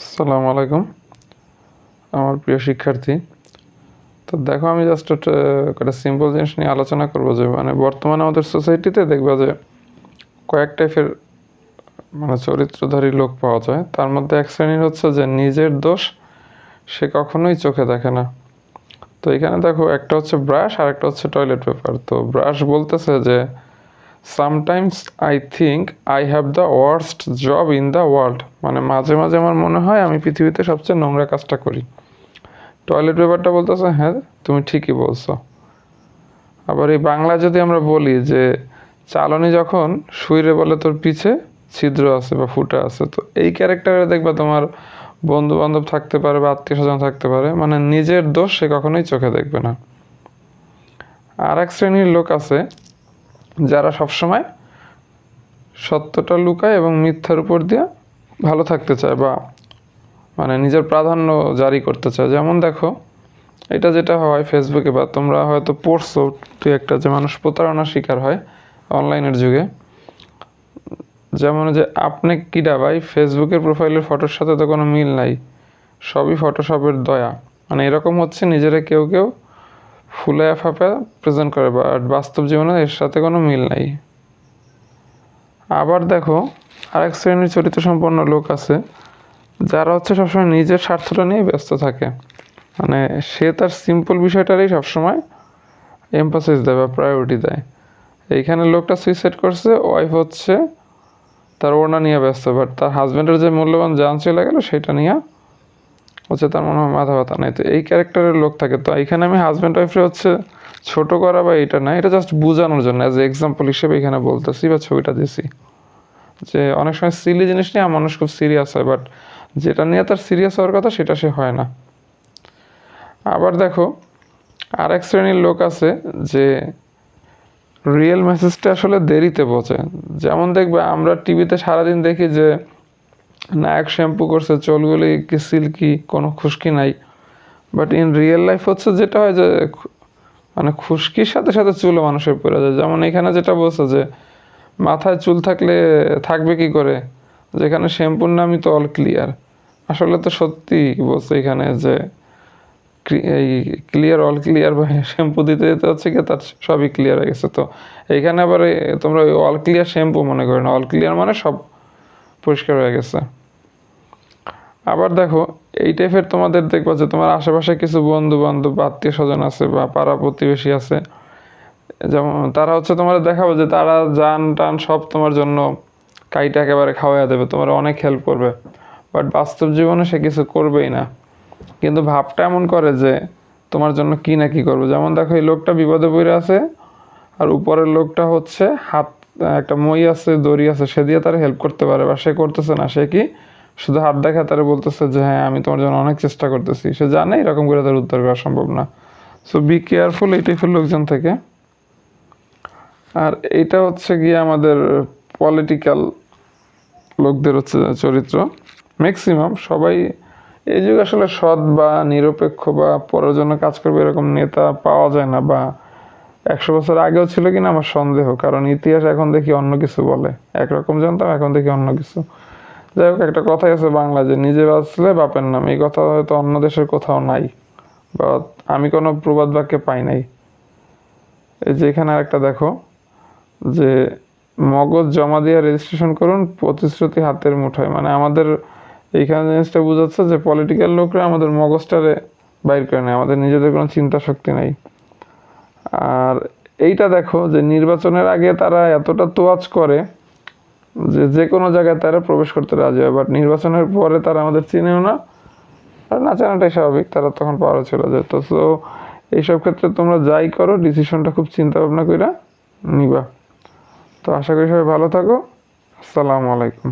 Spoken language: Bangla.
আসসালামু আলাইকুম। আমার প্রিয় শিক্ষার্থী, তো দেখো আমি জাস্ট একটা সিম্পল জিনিস নিয়ে আলোচনা করব যে মানে বর্তমানে আমাদের সোসাইটিতে দেখবা যে, কয়েক টাইপের মানে চরিত্রধারী লোক পাওয়া যায়। তার মধ্যে এক শ্রেণির হচ্ছে যে নিজের দোষ সে কখনোই চোখে দেখে না। তো এখানে দেখো একটা হচ্ছে ব্রাশ আর একটা হচ্ছে টয়লেট পেপার তো ব্রাশ বলতেছে যে sometimes I think I have the worst job in the world মানে মাঝে মাঝে আমার মনে হয় আমি পৃথিবীতে সবচেয়ে নোংরা কাজটা করি। টয়লেট পেপারটা বলতেছে হ্যাঁ তুমি ঠিকই বলছো। আবার এই বাংলা যদি আমরা বলি যে, চালনি যখন শুইরে বলে তোর পিছে ছিদ্র আছে বা ফুটা আছে। তো এই ক্যারেক্টারে দেখবা তোমার বন্ধু বান্ধব থাকতে পারে বা আত্মীয় স্বজন থাকতে পারে মানে নিজের দোষ সে কখনোই চোখে দেখবে না। আর এক শ্রেণির লোক আছে যারা সবসময় সত্যটা লুকায় এবং মিথ্যার উপর দিয়ে ভালো থাকতে চায় বা মানে নিজের প্রাধান্য জারি করতে চায়। যেমন দেখো, এটা যেটা হয় ফেসবুকে বা তোমরা হয়তো পড়ছো, তুই একটা যে মানুষ প্রতারণার শিকার হয় অনলাইনের যুগে, যেমন যে আপনি কিডা ভাই ফেসবুকের প্রোফাইলের ফটোর সাথে তো কোনো মিল নাই, সবই ফটোশপের দয়া। মানে এরকম হচ্ছে নিজেরা কেউ কেউ ফুলে ফাঁপে প্রেজেন্ট করে বাট বাস্তব জীবনে এর সাথে কোনো মিল নাই। আবার দেখো, আরেক শ্রেণির চরিত্র সম্পন্ন লোক আছে, যারা হচ্ছে সবসময় নিজের স্বার্থটা নিয়ে ব্যস্ত থাকে। মানে সে তার সিম্পল বিষয়টারই সবসময় এমফাসিস দেয় বা প্রায়োরিটি দেয়। এইখানে লোকটা সুইসাইড করছে ওয়াইফ হচ্ছে তার ওড়না নিয়ে ব্যস্ত বাট তার হাজব্যান্ডের যে মূল্যবান জান চলে গেল, সেটা নিয়ে হচ্ছে তার মনে হয় মাথা ব্যথা নেই। তো এই ক্যারেক্টারের লোক থাকে। তো এখানে আমি হাজব্যান্ড ওয়াইফে হচ্ছে ছোট করা বা এটা না, এটা জাস্ট বোঝানোর জন্য। অ্যাজ এক্সাম্পল হিসেবে এখানে বলতেছি বা ছবিটা দিছি। যে অনেক সময় সিলি জিনিস নিয়ে মানুষ খুব সিরিয়াস হয় বাট যেটা নিয়ে তার সিরিয়াস হওয়ার কথা সেটা সে হয় না। আবার দেখো আর এক শ্রেণির লোক আছে যে রিয়েল মেসেজটা আসলে দেরিতে বোঝে। যেমন দেখবে আমরা টিভিতে সারাদিন দেখি যে নায়ক শ্যাম্পু করছে, চুলগুলি কি সিল্কি কোনো খুশকি নাই। বাট ইন রিয়েল লাইফ হচ্ছে যেটা হয় যে মানে খুশকির সাথে সাথে চুলও মানুষের পড়ে যায়। যেমন এখানে যেটা বলছে যে, মাথায় চুল থাকলে থাকবে কি করে? যেখানে শ্যাম্পুর নামই তো অল ক্লিয়ার আসলে তো সত্যি বলছে এখানে যে এই ক্লিয়ার অল ক্লিয়ার বা শ্যাম্পু দিতে দিতে হচ্ছে কি, তার সবই ক্লিয়ার হয়ে গেছে। তো এইখানে আবার তোমরা অল ক্লিয়ার শ্যাম্পু মনে করো না। অল ক্লিয়ার মানে সব পরিষ্কার হয়ে গেছে। আবার দেখো, এই টাইপের তোমাদের দেখবা যে তোমার আশেপাশে কিছু বন্ধু বান্ধব আত্মীয় স্বজন আছে বা পাড়া প্রতিবেশী আছে। যেমন তারা হচ্ছে তোমার দেখাবো যে তারা যান টান সব তোমার জন্য কাইটা একেবারে খাওয়াইয়া দেবে, তোমার অনেক হেল্প করবে। বাট বাস্তব জীবনে সে কিছু করবেই না। কিন্তু ভাবটা এমন করে যে তোমার জন্য কি না কি করবে। যেমন দেখো, এই লোকটা বিপদে পড়ে আছে আর উপরের লোকটা হচ্ছে হাত, একটা মই আছে, দড়ি আছে, সে দিয়ে তারা হেল্প করতে পারে বা সে করতেছে না, সে কি শুধু হাত দেখা তারা বলতেছে যে হ্যাঁ আমি তোমার জন্য অনেক চেষ্টা করতেছি। সে জানে এরকম করে তার উদ্ধার করা সম্ভব না। সো বি কেয়ারফুল এই টাইপের লোকজন থেকে। আর এইটা হচ্ছে গিয়ে আমাদের পলিটিক্যাল লোকদের হচ্ছে চরিত্র। ম্যাক্সিমাম সবাই এই যুগে আসলে সৎ বা নিরপেক্ষ বা পরের জন্য কাজ করবে এরকম নেতা পাওয়া যায় না বা একশো বছর আগেও ছিল কিনা আমার সন্দেহ, কারণ ইতিহাস এখন দেখি অন্য কিছু বলে। একরকম জানতাম এখন দেখি অন্য কিছু। যাই হোক, একটা কথাই আছে বাংলা যে নিজে বাঁচলে বাপের নাম। এই কথা হয়তো অন্য দেশের কোথাও নাই বা আমি কোনো প্রবাদ বাক্যে পাই নাই। এই যে এখানে একটা দেখো, যে মগজ জমা দিয়ে রেজিস্ট্রেশন করুন, প্রতিশ্রুতি হাতের মুঠোয়। মানে আমাদের এইখানে জিনিসটা বোঝাচ্ছে যে পলিটিক্যাল লোকরা আমাদের মগজটারে বাইর করে নেয়, আমাদের নিজেদের কোনো চিন্তা শক্তি নাই। আর এইটা দেখো যে নির্বাচনের আগে তারা এতটা তোয়াজ করে যে যে কোনো জায়গায় তারা প্রবেশ করতে রাজি হয় বাট নির্বাচনের পরে তারা আমাদের চিনেও না। আর না চেনাটাই স্বাভাবিক, তারা তখন পাওয়ার ছিল যে তো সো এইসব ক্ষেত্রে তোমরা যাই করো ডিসিশনটা খুব চিন্তা ভাবনা করে নিবা। তো আশা করি সবাই ভালো থাকো। আসসালামু আলাইকুম।